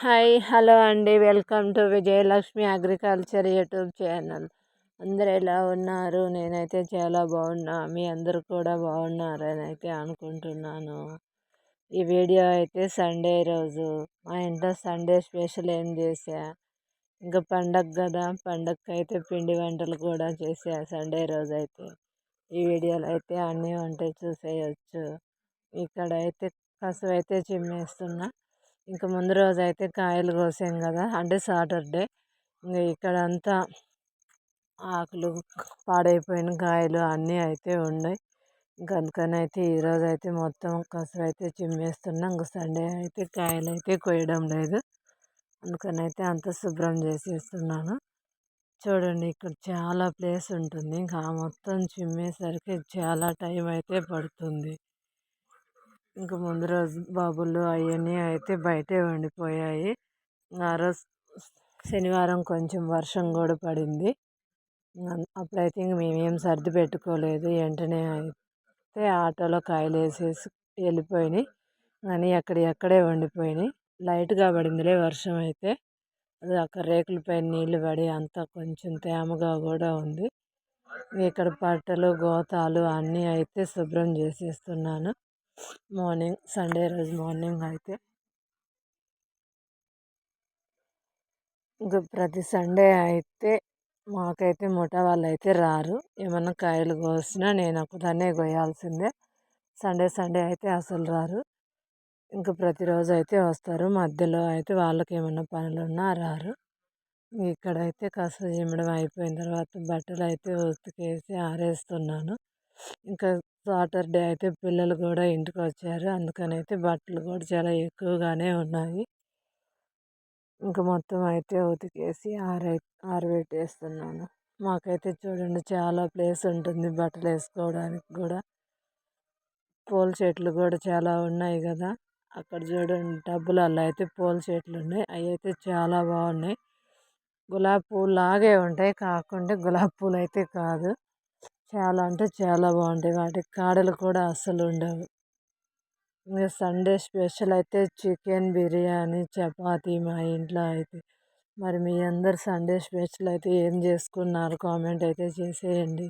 Hi hello అండి. Welcome to Vijayalakshmi agriculture YouTube channel. అందరు ఎలా ఉన్నారు? నేనైతే చాలా బాగున్నా. మీ అందరు కూడా బాగున్నారని అయితే అనుకుంటున్నాను. ఈ వీడియో అయితే సండే రోజు. మా ఇంట్లో సండే స్పెషల్ ఏం చేసా ఇంకా పండగ కదా. పండగకి అయితే పిండి వంటలు కూడా చేసా సండే రోజు అయితే. ఈ వీడియోలో అయితే అన్నీ వంట చూసేయచ్చు. ఇక్కడ అయితే కసువు అయితే చిమ్మేస్తున్నా. ఇంకా ముందు రోజు అయితే కాయలు కోసాం కదా అంటే సాటర్డే. ఇంకా ఇక్కడ అంతా ఆకులు పాడైపోయిన కాయలు అన్నీ అయితే ఉన్నాయి. ఇంకా అందుకని అయితే ఈరోజు అయితే మొత్తం కసరు అయితే చిమ్మేస్తున్నాం. ఇంకా సండే అయితే కాయలు అయితే కొయ్యడం లేదు. అందుకని అయితే అంత శుభ్రం చేసేస్తున్నాను. చూడండి ఇక్కడ చాలా ప్లేస్ ఉంటుంది. ఇంకా మొత్తం చిమ్మేసరికి చాలా టైం అయితే పడుతుంది. ఇంక ముందు రోజు బాబులు అవన్నీ అయితే బయటే ఉండిపోయాయి ఆ రోజు శనివారం కొంచెం వర్షం కూడా పడింది. అప్పుడైతే ఇంక మేమేం సర్ది పెట్టుకోలేదు. వెంటనే అయితే ఆటోలో కాయలు వేసేసి వెళ్ళిపోయినాయి. కానీ అక్కడి ఎక్కడే వండిపోయినాయి. లైట్గా పడిందిలే వర్షం అయితే. అది అక్కడ రేకులపై నీళ్ళు పడి అంతా కొంచెం తేమగా కూడా ఉంది. ఇక్కడ పట్టలు గోతాలు అన్నీ అయితే శుభ్రం చేసేస్తున్నాను. మార్నింగ్ సండే రోజు మార్నింగ్ అయితే. ఇంకా ప్రతి సండే అయితే మాకైతే ముఠా వాళ్ళు అయితే రారు. ఏమన్నా కాయలు కోసినా నేను ఒకదాన్నే కోయాల్సిందే. సండే సండే అయితే అసలు రారు. ఇంకా ప్రతిరోజు అయితే వస్తారు. మధ్యలో అయితే వాళ్ళకి ఏమన్నా పనులు ఉన్నా రారు. ఇక్కడైతే కసు చిమ్మడం అయిపోయిన తర్వాత బట్టలు అయితే ఉతికేసి ఆరేస్తున్నాను. ఇంకా సాటర్డే అయితే పిల్లలు కూడా ఇంటికి వచ్చారు అందుకని అయితే బట్టలు కూడా చాలా ఎక్కువగానే ఉన్నాయి. ఇంకా మొత్తం అయితే ఉతికేసి ఆరై ఆరబెట్టేస్తున్నాను. మాకైతే చూడండి చాలా ప్లేస్ ఉంటుంది బట్టలు వేసుకోవడానికి కూడా. పూల చెట్లు కూడా చాలా ఉన్నాయి కదా. అక్కడ చూడండి టబ్బులలో అయితే పూల చెట్లు ఉన్నాయి. అవి అయితే చాలా బాగున్నాయి. గులాబీ పూలు లాగే ఉంటాయి. కాకుండా గులాబీ పూలు అయితే కాదు. చాలా అంటే చాలా బాగుంటాయి. వాటికి కాడలు కూడా అస్సలు ఉండవు. ఇంకా సండే స్పెషల్ అయితే చికెన్ బిర్యానీ చపాతీ మా ఇంట్లో అయితే. మరి మీ అందరు సండే స్పెషల్ అయితే ఏం చేసుకున్నారు? కామెంట్ అయితే చేసేయండి.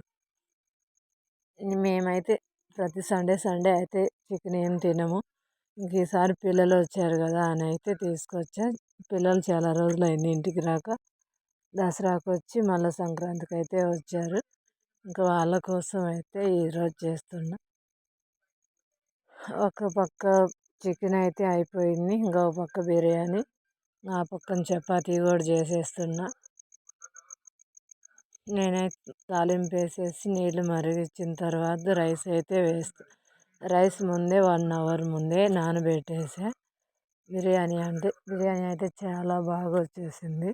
మేమైతే ప్రతి సండే సండే అయితే చికెన్ ఏం తినము. ఇంక ఈసారి పిల్లలు వచ్చారు కదా అని అయితే తీసుకొచ్చా. పిల్లలు చాలా రోజులు అయింది ఇంటికి రాక. దసరాకు వచ్చి మళ్ళీ సంక్రాంతికి అయితే వచ్చారు. ఇంకా వాళ్ళ కోసం అయితే ఈరోజు చేస్తున్నా. ఒక పక్క చికెన్ అయితే అయిపోయింది ఇంకో పక్క బిర్యానీ ఆ పక్కన చపాతీ కూడా చేసేస్తున్నా. నేనైతే తాలింపు వేసేసి నీళ్ళు మరిగించిన తర్వాత రైస్ అయితే వేస్తా. రైస్ ముందే వన్ అవర్ ముందే నానబెట్టేసా. బిర్యానీ అంటే బిర్యానీ అయితే చాలా బాగా వచ్చేసింది.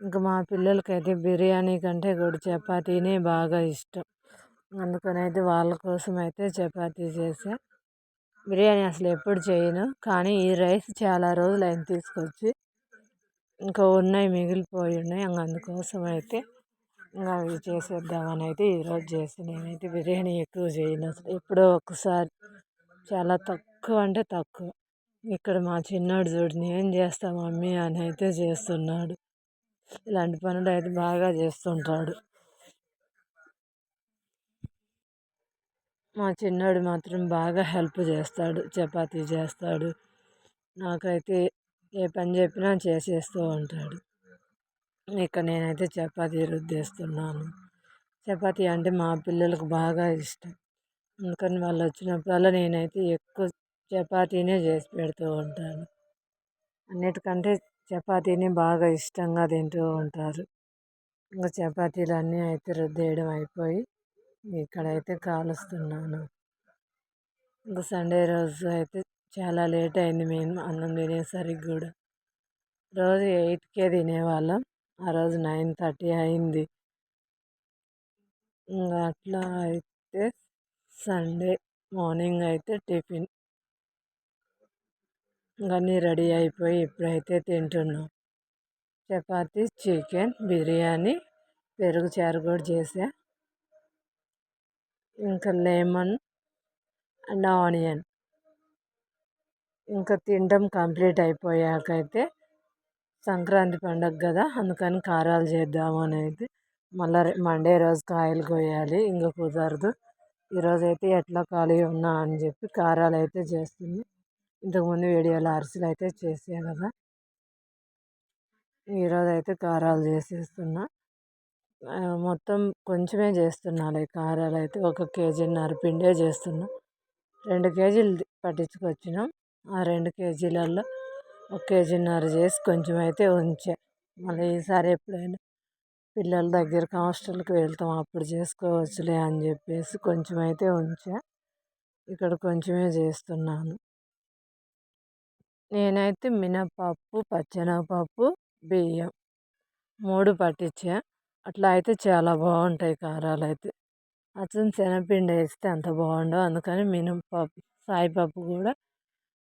ఇంకా మా పిల్లలకైతే బిర్యానీ కంటే కూడా చపాతీనే బాగా ఇష్టం. అందుకని అయితే వాళ్ళ కోసం అయితే చపాతీ చేసా. బిర్యానీ అసలు ఎప్పుడు చేయను. కానీ ఈ రైస్ చాలా రోజులు అయింది తీసుకొచ్చి ఇంకా ఉన్నాయి మిగిలిపోయి ఉన్నాయి. అందుకోసం అయితే ఇంకా అవి చేసేద్దామని అయితే ఈరోజు చేసి. నేనైతే బిర్యానీ ఎక్కువ చేయను అసలు. ఎప్పుడో ఒకసారి చాలా తక్కువ అంటే తక్కువ. ఇక్కడ మా చిన్నోడు చూడు నేను చేస్తా మమ్మీ అని అయితే చేస్తున్నాడు. ఇలాంటి పనులు అయితే బాగా చేస్తుంటాడు. మా చిన్నోడు మాత్రం బాగా హెల్ప్ చేస్తాడు చపాతీ చేస్తాడు. నాకైతే ఏ పని చెప్పినా చేసేస్తూ ఉంటాడు. ఇక నేనైతే చపాతీ రుద్దేస్తున్నాను. చపాతీ అంటే మా పిల్లలకు బాగా ఇష్టం. అందుకని వాళ్ళు వచ్చినప్పుడల్లా నేనైతే ఎక్కువ చపాతీనే చేసి పెడుతూ ఉంటాను. అన్నిటికంటే చపాతీని బాగా ఇష్టంగా తింటూ ఉంటారు. ఇంకా చపాతీలు అన్నీ అయితే రుద్దేయడం అయిపోయి ఇక్కడైతే కాలుస్తున్నాను. ఇంకా సండే రోజు అయితే చాలా లేట్ అయింది మేము అన్నం తినేసరికి కూడా. రోజు ఎయిట్కే తినేవాళ్ళం. ఆ రోజు నైన్ థర్టీ అయింది. ఇంకా అట్లా అయితే సండే మార్నింగ్ అయితే టిఫిన్. అన్నీ రెడీ అయిపోయి ఇప్పుడైతే తింటున్నాం. చపాతి చికెన్ బిర్యానీ పెరుగు చారు కూడా చేసా ఇంకా లెమన్ అండ్ ఆనియన్. ఇంకా తినడం కంప్లీట్ అయిపోయాకైతే సంక్రాంతి పండగ కదా అందుకని కారాలు చేద్దాము అనేది మళ్ళీ మండే రోజు కాయలు కోయాలి ఇంకా కుదరదు. ఈరోజైతే ఎట్లా ఖాళీ ఉన్నా అని చెప్పి కారాలు అయితే చేస్తుంది ఇంతకుముందు వీడియోలో అరిసెలు అయితే చేసే కదా! ఈరోజు అయితే కారాలు చేసేస్తున్నా. మొత్తం కొంచెమే చేస్తున్నాను కారాలు అయితే ఒక కేజీన్నర పిండే చేస్తున్నా. రెండు కేజీలు పట్టించుకొచ్చినాం. ఆ రెండు కేజీలలో ఒక కేజీన్నర చేసి కొంచెం అయితే ఉంచా. మళ్ళీ ఈసారి ఎప్పుడైనా పిల్లల దగ్గరికి హాస్టల్కి వెళ్తాం అప్పుడు చేసుకోవచ్చులే అని చెప్పేసి కొంచెం అయితే ఉంచా. ఇక్కడ కొంచెమే చేస్తున్నాను. నేనైతే మినపప్పు పచ్చెనగపప్పు బియ్యం మూడు పట్టించా. అట్లా అయితే చాలా బాగుంటాయి కారాలు అయితే అచ్చం శనగపిండి వేస్తే అంత బాగుండవు. అందుకని మినపప్పు సాయిపప్పు కూడా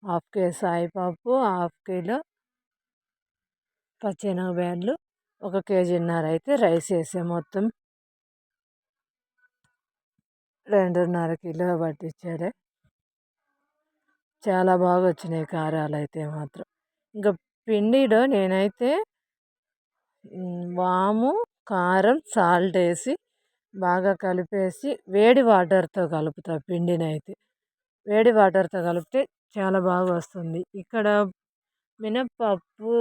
హాఫ్ కేజీ సాయిపప్పు హాఫ్ కిలో పచ్చెనగబ్యాళ్ళు ఒక కేజీన్నర అయితే రైస్ వేసే మొత్తం. రెండున్నర కిలో పట్టించాడే చాలా బాగా వచ్చినాయి కారాలు అయితే మాత్రం. ఇంకా పిండిలో నేనైతే వాము కారం సాల్ట్ వేసి బాగా కలిపేసి వేడి వాటర్తో కలుపుతా పిండిని అయితే వేడి వాటర్తో కలిపితే చాలా బాగా వస్తుంది. ఇక్కడ మినప్పప్పు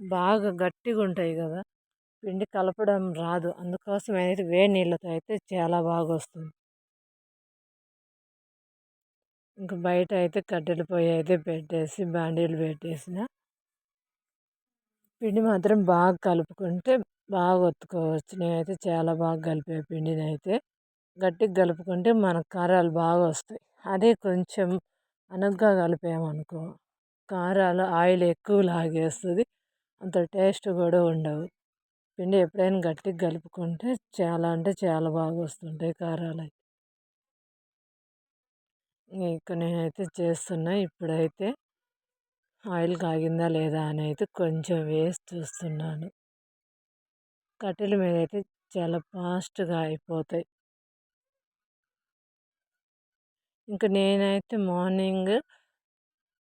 బాగా గట్టిగా ఉంటాయి కదా పిండి కలపడం రాదు. అందుకోసం అయితే వేడి నీళ్ళతో అయితే చాలా బాగా వస్తుంది. ఇంకా బయట అయితే కట్టెల పొయ్యి అయితే పెట్టేసి బాండీలు పెట్టేసిన. పిండి మాత్రం బాగా కలుపుకుంటే బాగా ఒత్తుకోవచ్చు. నేనైతే చాలా బాగా కలిపే పిండిని అయితే గట్టిగా కలుపుకుంటే మనకు కారాలు బాగా వస్తాయి. అదే కొంచెం అనగ్గా కలిపామనుకో కారాలు ఆయిల్ ఎక్కువ లాగేస్తుంది అంత టేస్ట్ కూడా ఉండవు. పిండి ఎప్పుడైనా గట్టిగా కలుపుకుంటే చాలా అంటే చాలా బాగా వస్తుంటాయి కారాలు ఇక ఇక్కడ నేనైతే చేస్తున్నా ఇప్పుడైతే ఆయిల్ కాగిందా లేదా అని అయితే కొంచెం వేసి చూస్తున్నాను. కట్టెల మీద అయితే చాలా ఫాస్ట్గా అయిపోతాయి. ఇంకా నేనైతే మార్నింగ్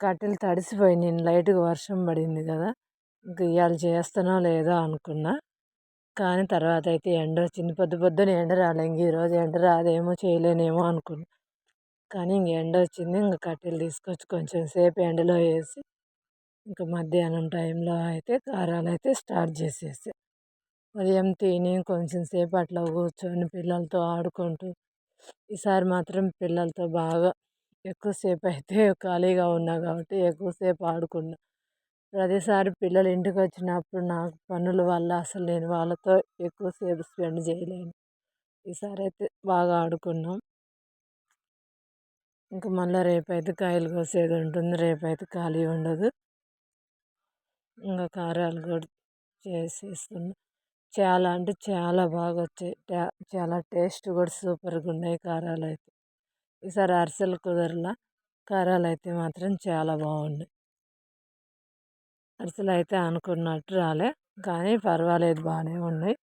కట్టెలు తడిసిపోయి నేను లైట్గా వర్షం పడింది కదా ఇంక ఇవాళ చేస్తానో లేదో అనుకున్నా. కానీ తర్వాత అయితే ఎండ వచ్చింది పొద్దు పొద్దున ఎండ రాలే ఇంక ఈరోజు ఎండ రాదేమో చేయలేనేమో అనుకున్నా. కానీ ఇంక ఎండ వచ్చింది ఇంక కట్టెలు తీసుకొచ్చి కొంచెం సేపు ఎండలో వేసి ఇంకా మధ్యాహ్నం టైంలో అయితే కారాలు అయితే స్టార్ట్ చేసేసి. ఉదయం తిని కొంచెం సేపు అట్లా కూర్చొని పిల్లలతో ఆడుకుంటూ ఈసారి మాత్రం పిల్లలతో బాగా ఎక్కువసేపు అయితే ఖాళీగా ఉన్నా కాబట్టి ఎక్కువసేపు ఆడుకున్నా. ప్రతిసారి పిల్లలు ఇంటికి వచ్చినప్పుడు నాకు పనుల వల్ల అసలు నేను వాళ్ళతో ఎక్కువసేపు స్పెండ్ చేయలేను. ఈసారి అయితే బాగా ఆడుకున్నాం. ఇంక మళ్ళీ రేపైతే కాయలు కోసేది ఉంటుంది. రేపైతే ఖాళీ ఉండదు. ఇంకా కారాలు కూడా చేసేస్తున్నాం. చాలా అంటే చాలా బాగా వచ్చాయి చాలా టేస్ట్ కూడా సూపర్గా ఉన్నాయి కారాలు అయితే ఈసారి అరిసెలు కుదరలా. కారాలు అయితే మాత్రం చాలా బాగున్నాయి. అరిసెలు అయితే అనుకున్నట్టు రాలే. కానీ పర్వాలేదు బాగానే ఉన్నాయి.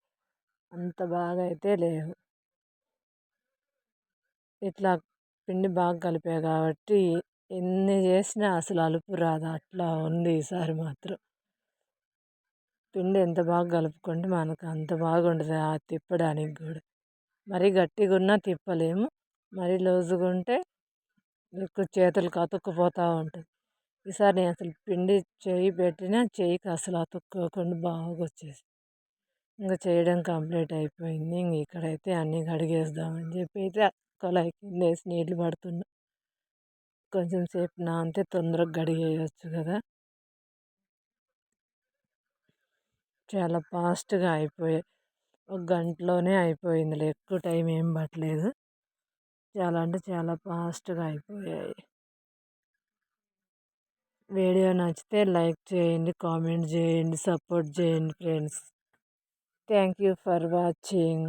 అంత బాగా అయితే లేవు. ఇట్లా పిండి బాగా కలిపా కాబట్టి ఎన్ని చేసినా అసలు అలుపు రాదు. అట్లా ఉంది ఈసారి మాత్రం. పిండి ఎంత బాగా కలుపుకుంటే మనకు అంత బాగుంటుంది ఆ తిప్పడానికి కూడా. మరీ గట్టిగా ఉన్నా తిప్పలేము. మరీ లూజుగా ఉంటే ఎక్కువ చేతులకు అతుక్కుపోతూ ఉంటుంది ఈసారి నేను అసలు పిండి చేయి పెట్టినా చేయికి అసలు అతుక్కోకుండా బాగా వచ్చేసి ఇంకా చేయడం కంప్లీట్ అయిపోయింది. ఇంక ఇక్కడైతే అన్నీ కడిగేద్దామని చెప్పి అయితే కళాయి కింద వేసి నీళ్ళు పడుతున్నా. కొంచెం సేపు నానితే తొందరగా గడిగేయచ్చు కదా. చాలా ఫాస్ట్గా అయిపోయాయి ఒక గంటలోనే అయిపోయింది ఎక్కువ టైం ఏం పట్టలేదు. చాలా అంటే చాలా ఫాస్ట్గా అయిపోయాయి. వీడియో నచ్చితే లైక్ చేయండి కామెంట్ చేయండి సపోర్ట్ చేయండి friends. Thank you for watching.